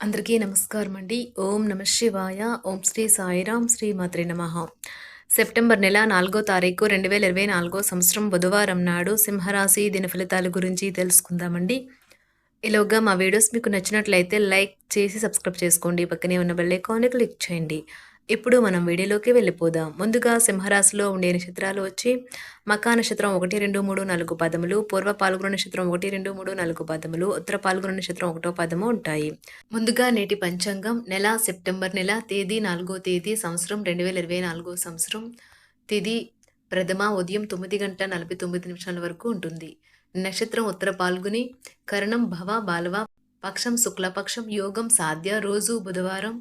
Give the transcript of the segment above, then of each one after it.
అందరికీ నమస్కారం అండి. ఓం నమ శివాయ. ఓం శ్రీ సాయిరాం శ్రీ మాత్రి నమ. సెప్టెంబర్ నెల నాలుగో తారీఖు రెండు వేల ఇరవై నాలుగో సంవత్సరం బుధవారం నాడు సింహరాశి దిన ఫలితాల గురించి తెలుసుకుందామండి. ఇలాగా మా వీడియోస్ మీకు నచ్చినట్లయితే లైక్ చేసి సబ్స్క్రైబ్ చేసుకోండి. పక్కనే ఉన్న బెల్ ఐకాన్ని క్లిక్ చేయండి. ఇప్పుడు మనం వీడియోలోకి వెళ్ళిపోదాం. ముందుగా సింహరాశిలో ఉండే నక్షత్రాలు వచ్చి మకా నక్షత్రం ఒకటి రెండు మూడు నాలుగు పదములు పూర్వ పాల్గొన నక్షత్రం ఒకటి రెండు మూడు నాలుగు పదములు ఉత్తర పాల్గొన నక్షత్రం ఒకటో పదము ఉంటాయి. ముందుగా నేటి పంచాంగం నెల సెప్టెంబర్ నెల తేదీ నాలుగో తేదీ సంవత్సరం రెండు వేల ఇరవై నాలుగో సంవత్సరం తిది ప్రథమ ఉదయం తొమ్మిది గంట నలభై తొమ్మిది నిమిషాల వరకు ఉంటుంది. నక్షత్రం ఉత్తర పాల్గొని కరణం భవ బాలవ పక్షం శుక్లపక్షం యోగం సాధ్య రోజు బుధవారం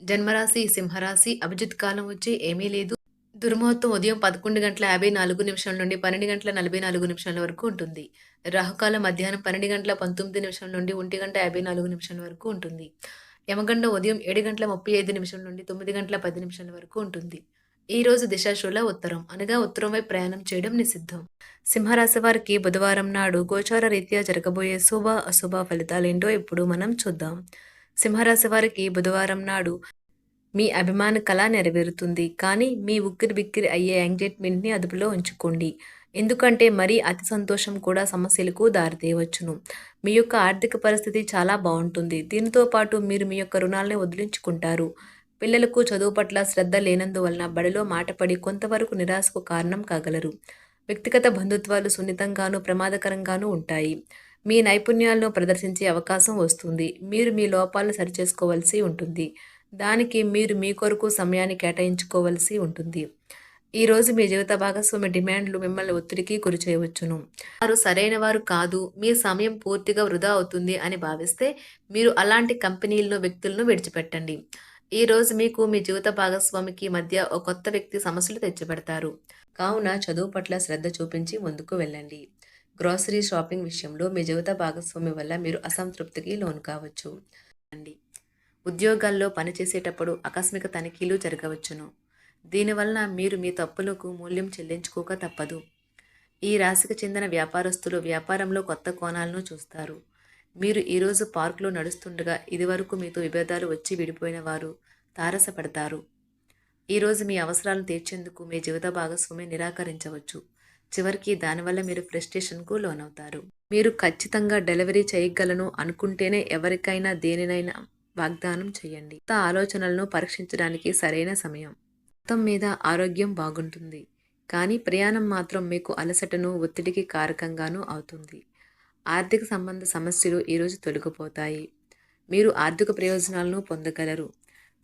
జన్మరాశి సింహరాశి అభిజిత్ కాలం వచ్చి ఏమీ లేదు. దుర్ముహూర్తం ఉదయం పదకొండు గంటల యాభై నాలుగు నిమిషాల నుండి పన్నెండు గంటల నలభై నాలుగు నిమిషాల వరకు ఉంటుంది. రాహుకాలం మధ్యాహ్నం పన్నెండు గంటల పంతొమ్మిది నిమిషాల నుండి ఒంటి గంట యాభై నాలుగు నిమిషాల వరకు ఉంటుంది. యమగండ ఉదయం ఏడు గంటల ముప్పై ఐదు నిమిషాల నుండి తొమ్మిది గంటల పది నిమిషాల వరకు ఉంటుంది. ఈ రోజు దిశాశూల ఉత్తరం. అనగా ఉత్తరం వైపు ప్రయాణం చేయడం నిషిద్ధం. సింహరాశి వారికి బుధవారం నాడు గోచార రీత్యా జరగబోయే శుభ అశుభ ఫలితాలేంటో ఇప్పుడు మనం చూద్దాం. సింహరాశి వారికి బుధవారం నాడు మీ అభిమాన కళ నెరవేరుతుంది. కానీ మీ ఉక్కిరి బిక్కిరి అయ్యే యాంగ్జైట్మెంట్ని అదుపులో ఉంచుకోండి. ఎందుకంటే మరీ అతి సంతోషం కూడా సమస్యలకు దారితీయవచ్చును. మీ యొక్క ఆర్థిక పరిస్థితి చాలా బాగుంటుంది. దీనితో పాటు మీరు మీ యొక్క రుణాలని వదిలించుకుంటారు. పిల్లలకు చదువు పట్ల శ్రద్ధ లేనందువలన బడిలో మాటపడి కొంతవరకు నిరాశకు కారణం కాగలరు. వ్యక్తిగత బంధుత్వాలు సున్నితంగానూ ప్రమాదకరంగానూ ఉంటాయి. మీ నైపుణ్యాలను ప్రదర్శించే అవకాశం వస్తుంది. మీరు మీ లోపాలను సరిచేసుకోవాల్సి ఉంటుంది. దానికి మీరు మీ కొరకు సమయాన్ని కేటాయించుకోవలసి ఉంటుంది. ఈరోజు మీ జీవిత భాగస్వామి డిమాండ్లు మిమ్మల్ని ఒత్తిడికి గురి చేయవచ్చును వారు సరైన వారు కాదు. మీ సమయం పూర్తిగా వృధా అవుతుంది అని భావిస్తే మీరు అలాంటి కంపెనీలను వ్యక్తులను విడిచిపెట్టండి. ఈ రోజు మీకు మీ జీవిత భాగస్వామికి మధ్య ఒక కొత్త వ్యక్తి సమస్యలు తెచ్చిపెడతారు. కావున చదువు పట్ల శ్రద్ధ చూపించి ముందుకు వెళ్ళండి. గ్రాసరీ షాపింగ్ విషయంలో మీ జీవిత భాగస్వామి వల్ల మీరు అసంతృప్తికి లోను కావచ్చు. అండి. ఉద్యోగాల్లో పనిచేసేటప్పుడు ఆకస్మిక తనిఖీలు జరగవచ్చును. దీనివలన మీరు మీ తప్పులకు మూల్యం చెల్లించుకోక తప్పదు. ఈ రాశికి చెందిన వ్యాపారస్తులు వ్యాపారంలో కొత్త కోణాలను చూస్తారు. మీరు ఈరోజు పార్కులో నడుస్తుండగా ఇదివరకు మీతో విభేదాలు వచ్చి విడిపోయిన వారు తారసపడతారు. ఈరోజు మీ అవసరాలను తీర్చేందుకు మీ జీవిత భాగస్వామి నిరాకరించవచ్చు. చివరికి దానివల్ల మీరు ఫ్రస్ట్రేషన్కు లోనవుతారు. మీరు ఖచ్చితంగా డెలివరీ చేయగలను అనుకుంటేనే ఎవరికైనా దేనినైనా వాగ్దానం చేయండి. కొత్త ఆలోచనలను పరీక్షించడానికి సరైన సమయం. మొత్తం మీద ఆరోగ్యం బాగుంటుంది. కానీ ప్రయాణం మాత్రం మీకు అలసటను ఒత్తిడికి కారకంగానూ అవుతుంది. ఆర్థిక సంబంధ సమస్యలు ఈరోజు తొలగిపోతాయి. మీరు ఆర్థిక ప్రయోజనాలను పొందగలరు.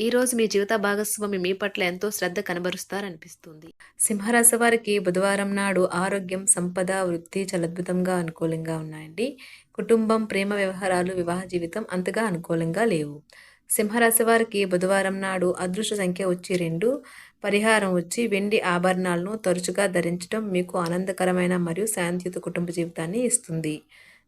ఈరోజు మీ జీవిత భాగస్వామి మీ పట్ల ఎంతో శ్రద్ధ కనబరుస్తారనిపిస్తుంది. సింహరాశి వారికి బుధవారం నాడు ఆరోగ్యం సంపద వృత్తి చలద్భుతంగా అనుకూలంగా ఉన్నాయండి. కుటుంబం ప్రేమ వ్యవహారాలు వివాహ జీవితం అంతగా అనుకూలంగా లేవు. సింహరాశి వారికి బుధవారం నాడు అదృష్ట సంఖ్య వచ్చి రెండు పరిహారం వచ్చి వెండి ఆభరణాలను తరచుగా ధరించడం మీకు ఆనందకరమైన మరియు శాంతియుత కుటుంబ జీవితాన్ని ఇస్తుంది.